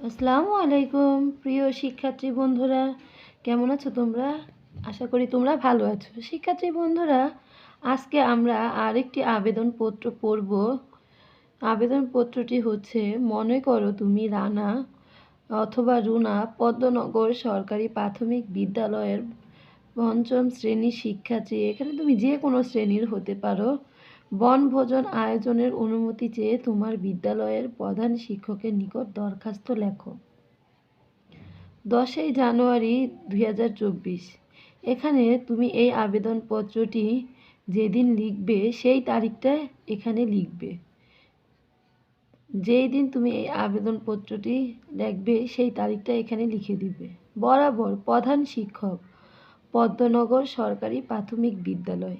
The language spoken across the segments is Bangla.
আসসালামু আলাইকুম, প্রিয় শিক্ষার্থী বন্ধুরা। কেমন আছো তোমরা? আশা করি তোমরা ভালো আছো। শিক্ষার্থী বন্ধুরা, আজকে আমরা আরেকটি আবেদনপত্র পড়ব। আবেদনপত্রটি হচ্ছে, মনে করো তুমি রানা অথবা রুনা পদ্মনগর সরকারি প্রাথমিক বিদ্যালয়ের পঞ্চম শ্রেণির শিক্ষার্থী। এখানে তুমি যে কোনো শ্রেণির হতে পারো। বনভোজন আয়োজনের অনুমতি চেয়ে তোমার বিদ্যালয়ের প্রধান শিক্ষকের নিকট দরখাস্ত লেখো। দশই জানুয়ারি দুই হাজার চব্বিশ। এখানে তুমি এই আবেদনপত্রটি যেদিন লিখবে, সেই তারিখটা এখানে লিখবে। যেই দিন তুমি এই আবেদনপত্রটি লিখবে সেই তারিখটা এখানে লিখে দিবে। বরাবর প্রধান শিক্ষক, পদ্মনগর সরকারি প্রাথমিক বিদ্যালয়।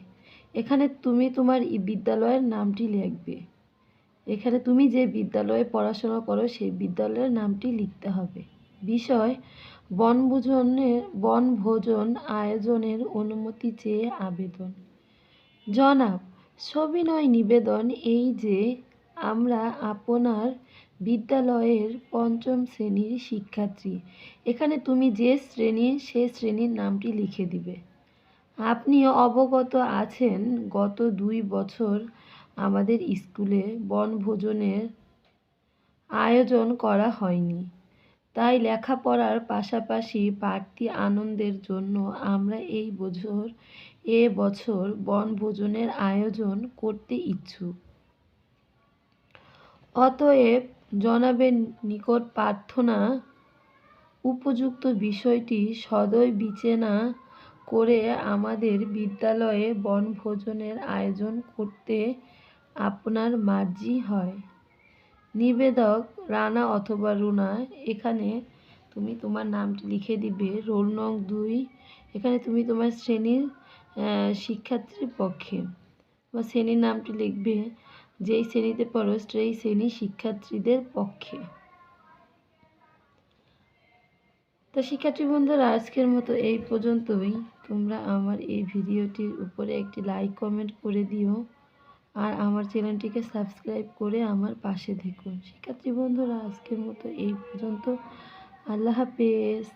এখানে তুমি তোমার বিদ্যালয়ের নামটি লিখবে। এখানে তুমি যে বিদ্যালয়ে পড়াশোনা করো, সেই বিদ্যালয়ের নামটি লিখতে হবে। বিষয়, বনভোজনের, বনভোজন আয়োজনের অনুমতি চেয়ে আবেদন। জনাব, সবিনয় নিবেদন এই যে আমরা আপনার বিদ্যালয়ের পঞ্চম শ্রেণির শিক্ষার্থী। এখানে তুমি যে শ্রেণির, সে শ্রেণির নামটি লিখে দিবে। আপনি অবগত আছেন, গত দুই বছর আমাদের স্কুলে বনভোজনের আয়োজন করা হয়নি। তাই লেখাপড়ার পাশাপাশি বাড়তি আনন্দের জন্য আমরা এই বছর, এ বছর বনভোজনের আয়োজন করতে ইচ্ছুক। অতএব জনাবের নিকট প্রার্থনা, উপযুক্ত বিষয়টি সদয় বিবেচনা করে আমাদের বিদ্যালয়ে বনভোজনের আয়োজন করতে আপনার মার্জি হয়। নিবেদক রানা অথবা রুনা, এখানে তুমি তোমার নামটি লিখে দিবে। রোল নং দুই, এখানে তুমি তোমার শ্রেণির শিক্ষার্থীর পক্ষে বা শ্রেণির নামটি লিখবে। যেই শ্রেণীতে পড়ো, সেই শ্রেণির শিক্ষার্থীদের পক্ষে। তো শিক্ষার্থী বন্ধুরা, আজকের মতো এই পর্যন্তই। তোমরা আমার এই ভিডিওটির উপরে একটি লাইক কমেন্ট করে দিও। আর আমার চ্যানেলটিকে সাবস্ক্রাইব করে আমার পাশে দেখুন শিক্ষার্থী বন্ধুরা, আজকের মতো এই পর্যন্ত। আল্লাহ হাফেজ।